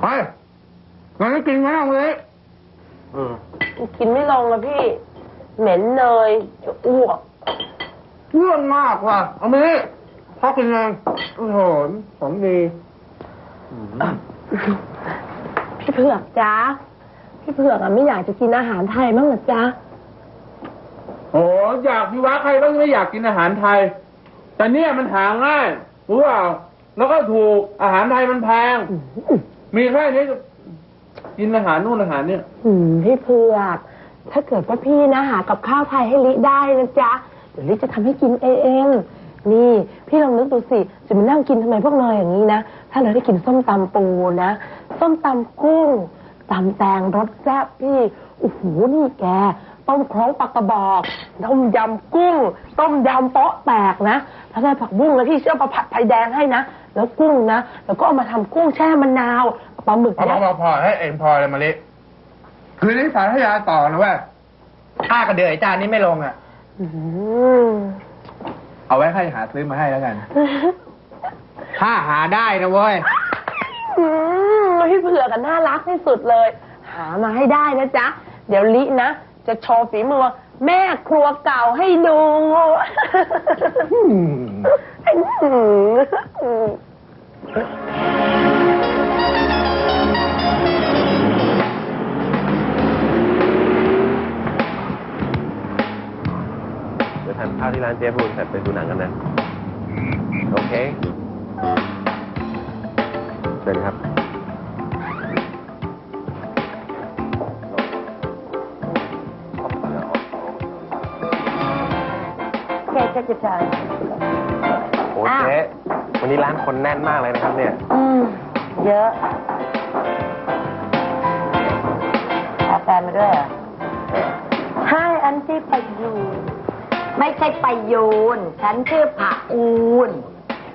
ไปงั้นกินไม่ต้องเลยกินไม่ลงแล้วพี่ เหม็นเนยจะอ้วกเรื่องมากว่ะเอามานี่พ่อกินเองโอ้โหของดีพี่เผือกจ้าพี่เผือกอะไม่อยากจะกินอาหารไทยบ้างเหรอจ๊ะโอ้อยากพี่วะใครก็ไม่อยากกินอาหารไทย แต่เนี่ยมันหาง่ายรู้เปล่า แล้วก็ถูกอาหารไทยมันแพง มีแค่นี้ก็กินอาหารนู่นอาหารเนี่ยอืมพี่เผือกถ้าเกิดว่าพี่นะหากับข้าวไทยให้ลิได้นะจ๊ะเดี๋ยวลิจะทำให้กินเองนี่พี่ลองนึกดูสิจะมานั่งกินทำไมพวกเนยอย่างนี้นะถ้าเราได้กินส้มตำปูนะส้มตำกุ้งตำแตงรสแซ่บพี่โอ้โหนี่แก ต้มโครงปลากระบอก ต้มยำกุ้ง ต้มยำโป๊ะแตกนะถ้าได้ผักบุ้งแล้วพี่เชื่อมาผัดไข่แดงให้นะ แล้วกุ้งนะ แล้วก็เอามาทำกุ้งแช่มะนาวปลาหมึกพอพยัอดพอพอให้เอ็มพอเลยมาลิคืนนี้สารทยาต่อนะเว้ยค่ากระเดือยจานนี้ไม่ลงอะ อืมเอาไว้ให้หาซื้อมาให้แล้วกัน ถ้าหาได้นะเว้ย อืมพี่เผือกกันน่ารักที่สุดเลย หามาให้ได้นะจ๊ะ เดี๋ยวลินะ จะโชว์ฝีมือแม่ครัวเก่าให้ดูเดี๋ยวทานข้าวที่ร้านเจ๊บูนเสร็จไปดูหนังกันนะ โอเค เชิญครับ แค่จะจ่าย โอ้เจ๊วันนี้ร้านคนแน่นมากเลยนะครับเนี่ย อืม เยอะเอาแฟนมาด้วยเหรอใช่อันที่ประยูนไม่ใช่ไปโยนฉันชื่อผาอูน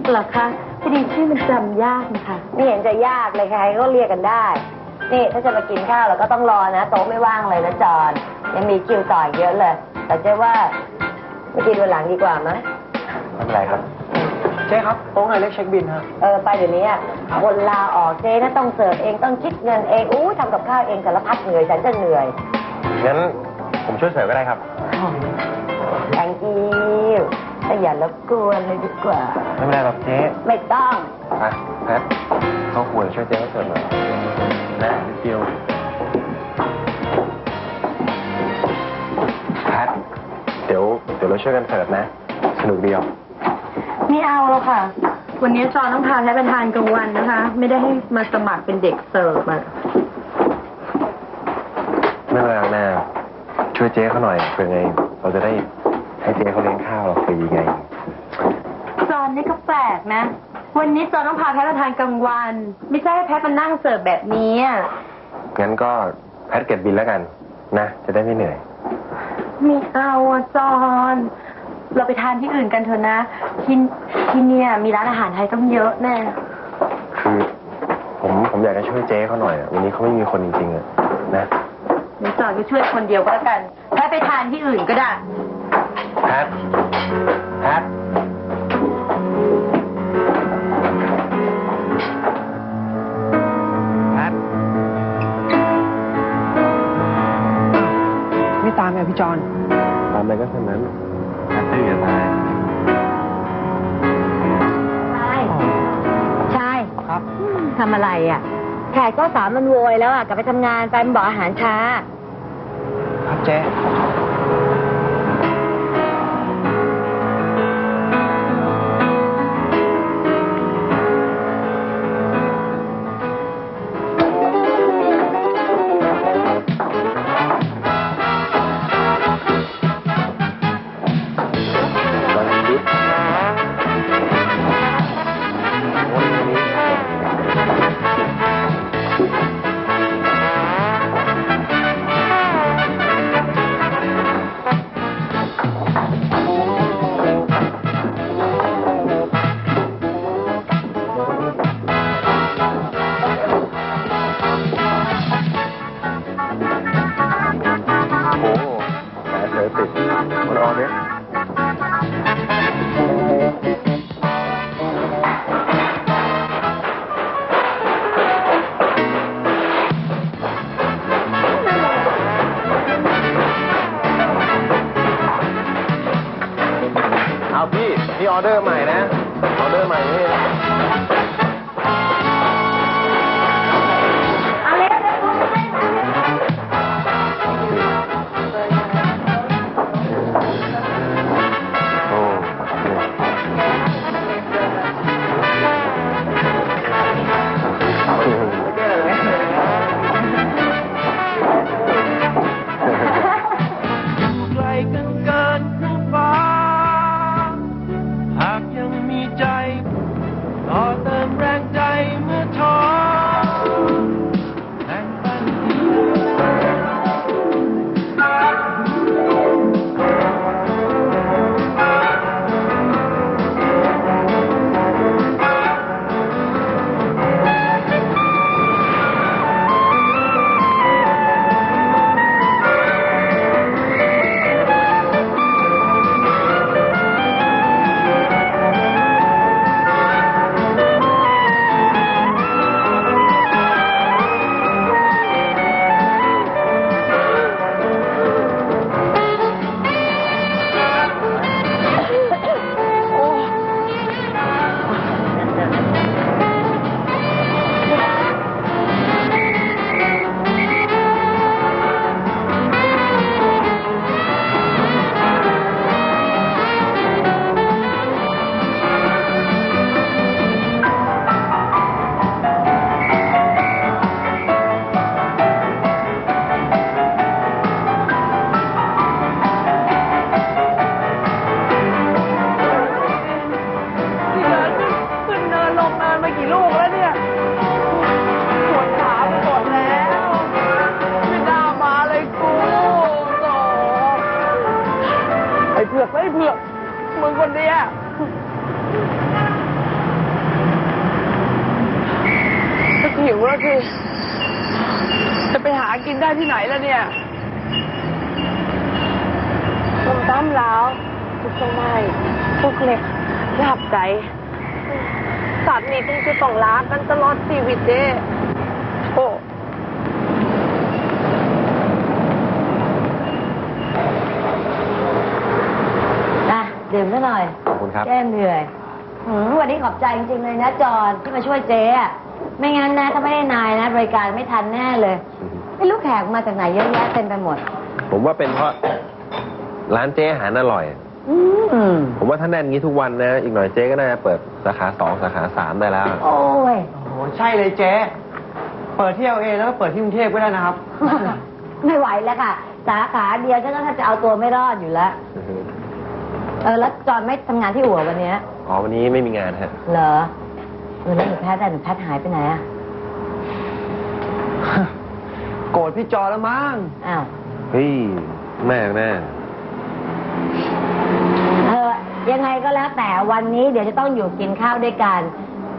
เหรอคะพอดีชื่อมันจำยากนะคะไม่เห็นจะยากเลยใครก็เรียกกันได้ นี่ถ้าจะมากินข้าวเราก็ต้องรอนะ โต๊ะไม่ว่างเลยนะจอนยังมีคิวต่ออีกเยอะเลย แต่เจ๊ว่า ไม่กินวันหลังดีกว่ามั้ยไม่เป็นไรครับ เจ๊ครับโต๊ะไงเล็กเช็คบินฮะเออไปเดี๋ยวนี้อะคนลาออกเจ๊นะต้องเสิร์ฟเองต้องคิดเงินเองอู้ทำกับข้าวเองสารพัดเหนื่อยฉันจะเหนื่อยงั้นผมช่วยเสิร์ฟก็ได้ครับ แองกี้แต่อย่ารบกวนเลยดีกว่า ไม่เป็นไรหรอกเจ๊ไม่ต้อง อะแพทเข้าครัวช่วยเจ๊เขาเสิร์ฟหน่อยนะนิดเดียว ดี๋ยวเดี๋ยวเราช่วยกันเสิร์ฟนะ สนุกเดียว ไม่เอาแล้วค่ะ วันนี้จอต้องพาแพทย์ไปทานกลางวันนะคะ ไม่ได้ให้มาสมัครเป็นเด็กเสิร์ฟอะไม่เป็นไรหรอกนะช่วยเจ๊เขาหน่อยเพื่อไง เราจะได้ให้เจ๊เขาเลี้ยงข้าวเราฟรีไง จอนนี่ก็แปลกนะ วันนี้จอนต้องพาแพทย์มาทานกลางวัน ไม่ใช่ให้แพทย์มานั่งเสิร์ฟแบบนี้อะงั้นก็แพทเก็บบินแล้วกัน นะ จะได้ไม่เหนื่อย ไม่เอาอะจอนเราไปทานที่อื่นกันเถอะนะที่ที่เนี่ยมีร้านอาหารไทยต้องเยอะแน่คือผมผมอยากจะช่วยเจ๊เขาหน่อยอะวันนี้เขาไม่มีคนจริงๆอะนะเดี๋ยวจอนก็ช่วยคนเดียวก็แล้วกันแพทย์ไปทานที่อื่นก็ได้ แพท ทำอะไรอะ แขกก็สามมันโวยแล้วอะ กลับไปทำงานไปมันบอกอาหารช้า ครับเจ๊ ออเดอร์ใหม่น เผือกไอ้เผือกมึงคนเดียจะหิวแล้วสิจะไปหากินได้ที่ไหนแล้วเนี่ยต้มตำแล้วทุกสมัยทุกเล็กหลับใจ สัตว์นี่ต้องจะต้องรักกันตลอดชีวิตเด้โอ้ อะ ดื่มซะหน่อย ขอบคุณครับ แก้เหนื่อยหืมวันนี้ขอบใจจริงๆเลยนะจอนที่มาช่วยเจ๊อะไม่งั้นนะถ้าไม่ได้นายนะ บริการไม่ทันแน่เลยไม่รู้แขกมาจากไหนเยอะแยะเต็มไปหมด ผมว่าเป็นเพราะร้านเจ๊อาหารอร่อย อืมผมว่าถ้าแน่นงี้ทุกวันนะ อีกหน่อยเจ๊ก็น่าจะเปิดสาขาสองสาขาสามได้แล้ว โอ้ย โอ้โหใช่เลยเจ๊ เปิดที่ LA แล้วก็เปิดที่กรุงเทพก็ได้นะครับ ไม่ไหวแล้วค่ะ สาขาเดียวฉันก็แทบจะเอาตัวไม่รอดอยู่แล้ว เออแล้วจอนไม่ทำงานที่หัววันเนี้ยอ๋อวันนี้ไม่มีงานฮะ เหรอเออแล้วหนูแพทย์อะหนูแพทย์หายไปไหนอะโกรธพี่จอแล้วมั้งอ้าว เฮ้ยแม่แม่เออยังไงก็แล้วแต่วันนี้เดี๋ยวจะต้องอยู่กินข้าวด้วยกัน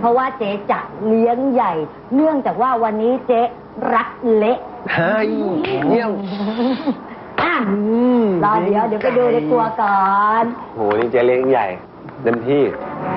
เพราะว่าเจ๊จะเลี้ยงใหญ่ เนื่องจากว่าวันนี้เจ๊รักเละ เฮ้ยเยี่ยม อะอืมรอเดี๋ยวเดี๋ยวไปดูในครัวก่อน โหนี่เจ๊เลี้ยงใหญ่เต็มที่อ